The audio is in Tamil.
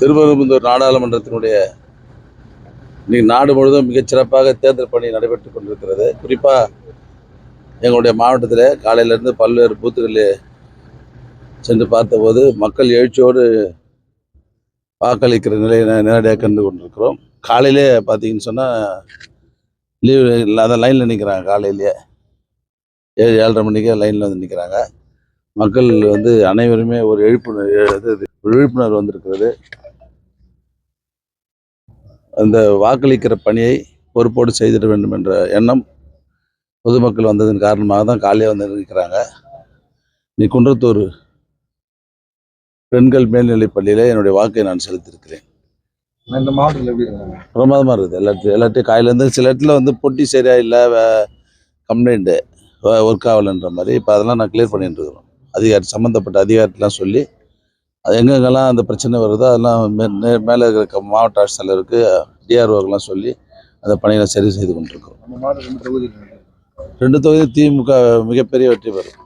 திருவரம்புந்தூர் நாடாளுமன்றத்தினுடைய இன்னைக்கு நாடு முழுவதும் மிகச்சிறப்பாக தேர்தல் பணி நடைபெற்று கொண்டிருக்கிறது. குறிப்பாக எங்களுடைய மாவட்டத்தில் காலையிலேருந்து பல்வேறு பூத்துகளில் சென்று பார்த்தபோது மக்கள் எழுச்சியோடு வாக்களிக்கிற நிலையை நேரடியாக கண்டு கொண்டிருக்கிறோம். காலையிலே பார்த்தீங்கன்னு சொன்னால் லீவு இல்லாத லைனில் நிற்கிறாங்க காலையிலேயே ஏழு ஏழரை மணிக்கே லைனில் வந்து நிற்கிறாங்க மக்கள் வந்து அனைவருமே ஒரு எழுப்புணர் இது, ஒரு விழிப்புணர்வு வந்திருக்கிறது. அந்த வாக்களிக்கிற பணியை பொறுப்போடு செய்திட வேண்டும் என்ற எண்ணம் பொதுமக்கள் வந்ததன் காரணமாக தான் காலையே வந்து நிற்கிறாங்க நீ குன்றத்தூர் பெண்கள் மேல்நிலைப் பள்ளியில் என்னுடைய வாக்கை நான் செலுத்தியிருக்கிறேன். இந்த மாவட்டத்தில் எப்படி இருக்காங்க? பிரமாதமாக இருக்குது. எல்லாத்தையும் எல்லாத்தையும் காலையிலேருந்து சில இடத்துல வந்து பொட்டி சரியா இல்லை கம்ப்ளைண்ட்டு ஒர்க் ஆகலைன்ற மாதிரி இப்போ அதெல்லாம் நான் கிளியர் பண்ணிட்டு இருக்கிறோம். அதிகாரி சம்மந்தப்பட்ட அதிகாரிட்டெலாம் சொல்லி அது எங்கெங்கெல்லாம் அந்த பிரச்சனை வருதோ அதெல்லாம் மே மேலே இருக்கிற மாவட்ட ஆட்சித்தலைவருக்கு டிஆர்ஓக்கெல்லாம் சொல்லி அந்த பணிகளை சரி செய்து கொண்டிருக்கிறோம் இருக்கு. ரெண்டு தொகுதி திமுக மிகப்பெரிய வெற்றி பெறும்